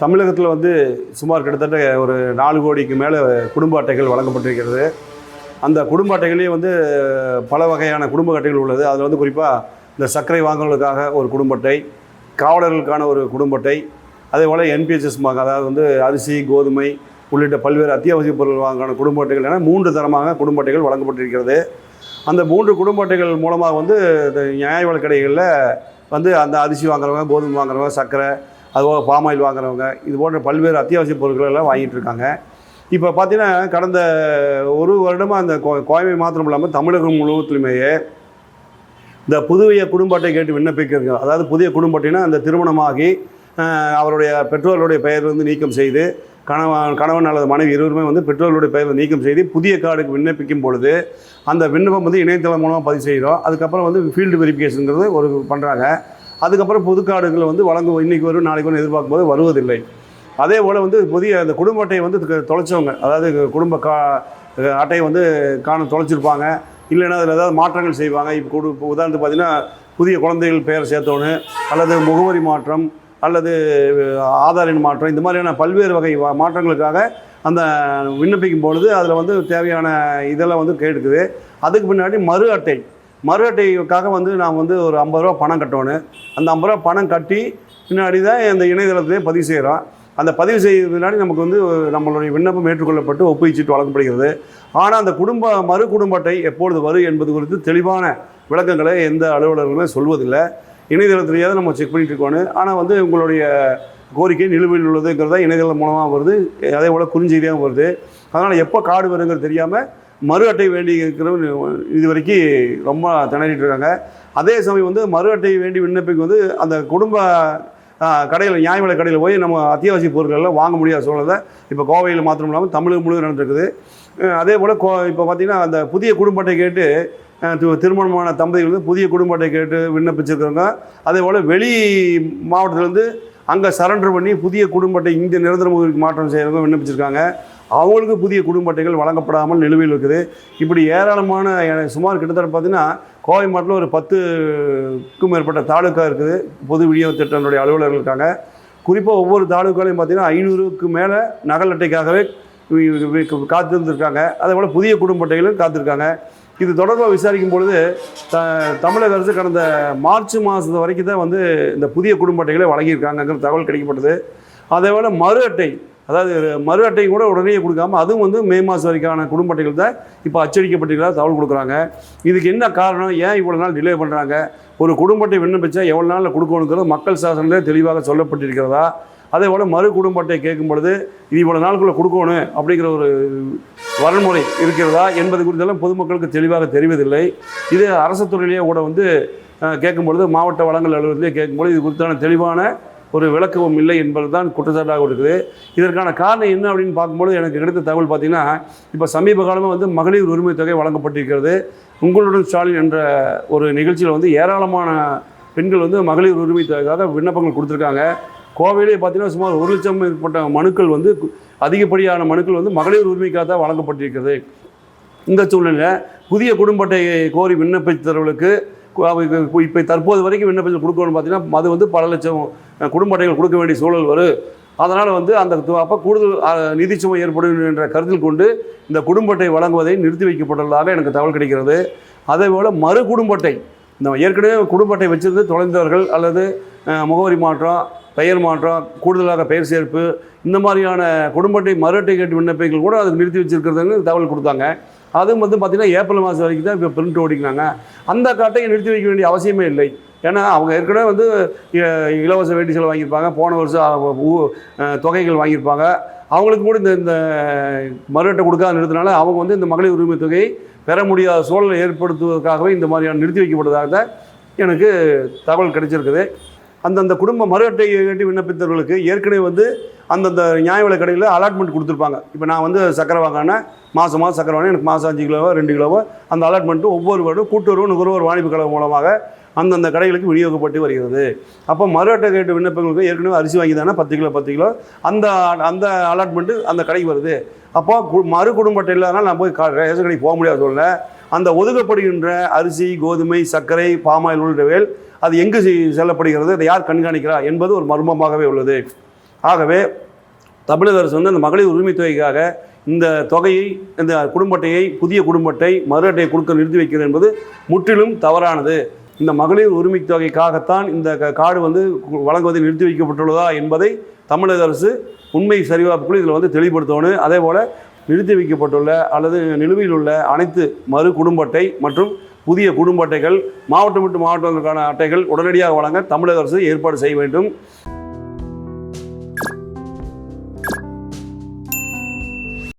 தமிழகத்தில் வந்து சுமார் கிட்டத்தட்ட ஒரு நாலு கோடிக்கு மேலே குடும்ப அட்டைகள் வழங்கப்பட்டிருக்கிறது. அந்த குடும்ப அட்டைகளையும் வந்து பல வகையான குடும்ப அட்டைகள் உள்ளது. அதில் வந்து குறிப்பாக இந்த சர்க்கரை வாங்குவதற்காக ஒரு குடும்ப அட்டை காவலர்களுக்கான ஒரு குடும்ப அட்டை அதே போல் என்பிஎஸ்எஸ் அதாவது வந்து அரிசி கோதுமை உள்ளிட்ட பல்வேறு அத்தியாவசிய பொருட்கள் வாங்கான குடும்ப அட்டைகள் என மூன்று தரமாக குடும்ப அட்டைகள் வழங்கப்பட்டிருக்கிறது. அந்த மூன்று குடும்ப அட்டைகள் மூலமாக வந்து இந்த நியாய விலக்கடைகளில் வந்து அந்த அரிசி வாங்குறவங்க கோதுமை வாங்குறவங்க சர்க்கரை அதுபோக பாம் ஆயில் வாங்குறவங்க இது போன்ற பல்வேறு அத்தியாவசிய பொருட்கள் எல்லாம் வாங்கிட்டு இருக்காங்க. இப்போ பார்த்தீங்கன்னா கடந்த ஒரு வருடமாக அந்த கோ கோயமை மாத்திரம் இல்லாமல் தமிழகம் முழுவதுலையுமே இந்த புதுவைய குடும்ப அட்டை கேட்டு விண்ணப்பிக்கிறது. அதாவது புதிய குடும்ப அட்டைனா அந்த திருமணமாகி அவருடைய பெற்றோர்களுடைய பெயர் வந்து நீக்கம் செய்து கணவன் கணவன் அல்லது மனைவி இருவருமே வந்து பெற்றோர்களுடைய பெயர் நீக்கம் செய்து புதிய கார்டுக்கு விண்ணப்பிக்கும் பொழுது அந்த விண்ணப்பம் வந்து இணையதளம் மூலமாக பதிவு செய்கிறோம். அதுக்கப்புறம் வந்து ஃபீல்டு வெரிஃபிகேஷனுங்கிறது ஒரு பண்ணுறாங்க அதுக்கப்புறம் புது கார்டுகள் வந்து வழங்கும் இன்றைக்கி வரும் நாளைக்கு வரும் எதிர்பார்க்கும் போது வருவதில்லை. அதே போல் வந்து புதிய அந்த குடும்ப அட்டையை வந்து தொலைச்சவங்க அதாவது குடும்ப கா அட்டையை வந்து காண தொலைச்சிருப்பாங்க. இல்லைன்னா அதில் ஏதாவது மாற்றங்கள் செய்வாங்க. இப்போ கொடு இப்போ உதாரணத்துக்கு பார்த்தீங்கன்னா புதிய குழந்தைகள் பெயர் சேர்த்தோன்னு அல்லது முகவரி மாற்றம் அல்லது ஆதார் எண் மாற்றம் இந்த மாதிரியான பல்வேறு வகை மாற்றங்களுக்காக அந்த விண்ணப்பிக்கும் பொழுது அதில் வந்து தேவையான இதெல்லாம் வந்து கேட்குது அதுக்கு பின்னாடி மறு அட்டை. மறு அட்டைக்காக வந்து நான் வந்து ஒரு ஐம்பது ரூபா பணம் கட்டணும் அந்த ஐம்பது ரூபா பணம் கட்டி பின்னாடி தான் இந்த இணையதளத்திலே பதிவு செய்கிறோம் அந்த பதிவு செய்யறது பின்னாடி நமக்கு வந்து நம்மளுடைய விண்ணப்பம் ஏற்றுக்கொள்ளப்பட்டு ஒப்புவிச்சிட்டு வழங்கப்படுகிறது. ஆனால் அந்த குடும்ப மறு குடும்ப அட்டை எப்பொழுது வரும் என்பது குறித்து தெளிவான விளக்கங்களை எந்த அலுவலர்களுமே சொல்வதில்லை. இணையதளத்திலேயே நம்ம செக் பண்ணிட்டு இருக்கோன்னு ஆனால் வந்து உங்களுடைய கோரிக்கை நிலுவையில் உள்ளதுங்கிறதா இணையதளம் மூலமாக வருது. அதே போல் குறுஞ்செய்தியாக வருது. அதனால் எப்போ கார்டு வருங்கிறது தெரியாமல் மறு அட்டை வேண்டி இருக்கிறவங்க இது வரைக்கும் ரொம்ப திணறிட்டு இருக்காங்க. அதே சமயம் வந்து மறு அட்டை வேண்டி விண்ணப்பிக்கு வந்து அந்த குடும்ப கடையில் நியாய விலை கடையில் போய் நம்ம அத்தியாவசிய பொருட்கள்லாம் வாங்க முடியாத சூழலை இப்போ கோவையில் மாத்திரம் இல்லாமல் தமிழகம் முழுவதும் நடந்திருக்குது. அதே போல் கோ இப்போ பார்த்திங்கன்னா அந்த புதிய குடும்ப அட்டை கேட்டு திருமணமான தம்பதிகள் வந்து புதிய குடும்ப அட்டை கேட்டு விண்ணப்பிச்சிருக்கிறவங்க. அதே போல் வெளி மாவட்டத்திலேருந்து அங்கே சரண்டர் பண்ணி புதிய குடும்ப அட்டை இங்கே நிரந்தர முகவரிக்கு மாற்றம் செய்கிறவங்க விண்ணப்பிச்சிருக்காங்க. அவங்களுக்கு புதிய குடும்ப அட்டைகள் வழங்கப்படாமல் நிலுவையில் இருக்குது. இப்படி ஏராளமான சுமார் கிட்டத்தட்ட பார்த்தீங்கன்னா கோவை மாவட்டத்தில் ஒரு பத்துக்கும் மேற்பட்ட தாலுக்கா இருக்குது. பொது விநியோக திட்டங்களுடைய அலுவலர்கள் இருக்காங்க. குறிப்பாக ஒவ்வொரு தாலுக்காலையும் பார்த்தீங்கன்னா ஐநூறுக்கு மேலே நகல் அட்டைக்காகவே காத்திருந்துருக்காங்க. அதே போல் புதிய குடும்ப அட்டைகளும் காத்திருக்காங்க. இது தொடர்பாக விசாரிக்கும் பொழுது த தமிழக அரசு கடந்த மார்ச் மாதத்து வரைக்கும் தான் வந்து இந்த புதிய குடும்ப அட்டைகளை வழங்கியிருக்காங்கங்கிற தகவல் கிடைக்கப்பட்டது. அதே போல் மறு அட்டை அதாவது மறு அட்டை கூட உடனே கொடுக்காம அதுவும் வந்து மே மாதம் வரைக்கான குடும்ப அட்டைகள் தான் இப்போ அச்சடிக்கப்பட்டிருக்கிறதா தகவல் கொடுக்குறாங்க. இதுக்கு என்ன காரணம்? ஏன் இவ்வளோ நாள் டிலே பண்ணுறாங்க ஒரு குடும்ப அட்டை விண்ணப்பிச்சா எவ்வளோ நாளில் கொடுக்கணுங்கிறது மக்கள் சாசனத்திலே தெளிவாக சொல்லப்பட்டிருக்கிறதா? அதே போல் மறு குடும்ப அட்டை கேட்கும் பொழுது இது இவ்வளோ நாளுக்குள்ளே கொடுக்கணும் அப்படிங்கிற ஒரு வரன்முறை இருக்கிறதா என்பது குறித்தெல்லாம் பொதுமக்களுக்கு தெளிவாக தெரிவதில்லை. இது அரசு துறையிலேயே கூட வந்து கேட்கும்பொழுது கேட்கும் பொழுது மாவட்ட வளங்கள் அலுவலகத்திலே கேட்கும்பொழுது இது குறித்தான தெளிவான ஒரு விளக்கமும் இல்லை என்பது தான் குற்றச்சாட்டாக இருக்குது இதற்கான காரணம் என்ன அப்படின்னு பார்க்கும்போது எனக்கு கிடைத்த தகவல் பார்த்தீங்கன்னா இப்போ சமீப காலமாக வந்து மகளிர் உரிமை தொகை வழங்கப்பட்டிருக்கிறது. உங்களுடன் ஸ்டாலின் என்ற ஒரு நிகழ்ச்சியில் வந்து ஏராளமான பெண்கள் வந்து மகளிர் உரிமை தொகைக்காக விண்ணப்பங்கள் கொடுத்துருக்காங்க. கோவையிலே பார்த்தீங்கன்னா சுமார் ஒரு லட்சம் மேற்பட்ட மனுக்கள் வந்து அதிகப்படியான மனுக்கள் வந்து மகளிர் உரிமைக்காக தான் வழங்கப்பட்டிருக்கிறது. இந்த சூழ்நிலையில் புதிய குடும்ப அட்டையை கோரி விண்ணப்பித்தவர்களுக்கு இப்போ தற்போது வரைக்கும் விண்ணப்பத்தில் கொடுக்கணும்னு பார்த்தீங்கன்னா அது வந்து பல லட்சம் குடும்ப அட்டைகள் கொடுக்க வேண்டிய சூழல் வரும். அதனால் வந்து அந்த அப்போ கூடுதல் நிதி சுமை ஏற்படும் என்ற கருத்தில் கொண்டு இந்த குடும்ப அட்டை வழங்குவதை நிறுத்தி வைக்கப்பட்டுள்ளதாக எனக்கு தகவல் கிடைக்கிறது. அதே போல் மறு குடும்ப அட்டை இந்த ஏற்கனவே குடும்ப அட்டை வச்சிருந்து தொலைந்தவர்கள் அல்லது முகவரி மாற்றம் பெயர் மாற்றம் கூடுதலாக பெயர் சேர்ப்பு இந்த மாதிரியான குடும்ப அட்டை மறு அட்டை கேட்டு விண்ணப்பிகள் கூட அதுக்கு நிறுத்தி வச்சிருக்கிறதுன்னு தகவல் கொடுத்தாங்க. அதுவும் வந்து பார்த்திங்கன்னா ஏப்ரல் மாதம் வரைக்கும் தான் இப்போ பிரிண்ட் ஓடிக்கிறாங்க. அந்த காட்டையும் நிறுத்தி வைக்க வேண்டிய அவசியமே இல்லை. ஏன்னா அவங்க ஏற்கனவே வந்து இலவச வேட்டி செலவு வாங்கியிருப்பாங்க. போன வருஷம் தொகைகள் வாங்கியிருப்பாங்க. அவங்களுக்கு கூட இந்த இந்த மறுவட்டை கொடுக்காத நிறுத்தினால அவங்க வந்து இந்த மகளிர் உரிமை தொகையை பெற முடியாத சூழலை ஏற்படுத்துவதற்காகவே இந்த மாதிரியான நிறுத்தி வைக்கப்பட்டதாக தான் எனக்கு தகவல் கிடைச்சிருக்குது. அந்தந்த குடும்ப மறு அட்டையை கேட்டு விண்ணப்பித்தவர்களுக்கு ஏற்கனவே வந்து அந்தந்த நியாய விலை கடையில் அலாட்மெண்ட் கொடுத்துருப்பாங்க. இப்போ நான் வந்து சக்கரை வாங்கினா மாதம் மாதம் சக்கரை வாங்கினா எனக்கு மாதம் அஞ்சு கிலோவோ ரெண்டு கிலோவோ அந்த அலாட்மெண்ட்டு ஒவ்வொரு வருடம் கூட்டுறவு நுகர்வோர் வாணிபு கழகம் மூலமாக அந்தந்த கடைகளுக்கு விநியோகப்பட்டு வருகிறது. அப்போ மறு அட்டை கேட்டு விண்ணப்பங்களுக்கு ஏற்கனவே அரிசி வாங்கி தானே பத்து கிலோ பத்து கிலோ அந்த அந்த அலாட்மெண்ட்டு அந்த கடைக்கு வருது. அப்போ கு- மறு குடும்ப அட்டை இல்லாதனால நான் போய் ரேஷன் கடைக்கு போக முடியாது சொல்ல அந்த ஒதுக்கப்படுகின்ற அரிசி கோதுமை சர்க்கரை பாமாயில் உள்ளிட்டவைகள் அது எங்கு செல்லப்படுகிறது அதை யார் கண்காணிக்கிறா என்பது ஒரு மர்மமாகவே உள்ளது. ஆகவே தமிழக அரசு வந்து அந்த மகளிர் உரிமைத் தொகைக்காக இந்த தொகையை இந்த குடும்பத்தையை புதிய குடும்பத்தை மறு அட்டையை கொடுக்க நிறுத்தி வைக்கிறது என்பது முற்றிலும் தவறானது. இந்த மகளிர் உரிமைத் தொகைக்காகத்தான் இந்த க- வந்து வழங்குவதை நிறுத்தி வைக்கப்பட்டுள்ளதா என்பதை தமிழக அரசு உண்மை சரிபார்ப்புக்குள் இதில் வந்து தெளிவுபடுத்தணும். அதே போல் நிறுத்தி வைக்கப்பட்டுள்ள அல்லது நிலுவையில் உள்ள அனைத்து மறு குடும்ப அட்டை மற்றும் புதிய குடும்ப அட்டைகள் மாவட்டம் விட்டு மாவட்டங்களுக்கான அட்டைகள் உடனடியாக வழங்க தமிழக அரசு ஏற்பாடு செய்ய வேண்டும்.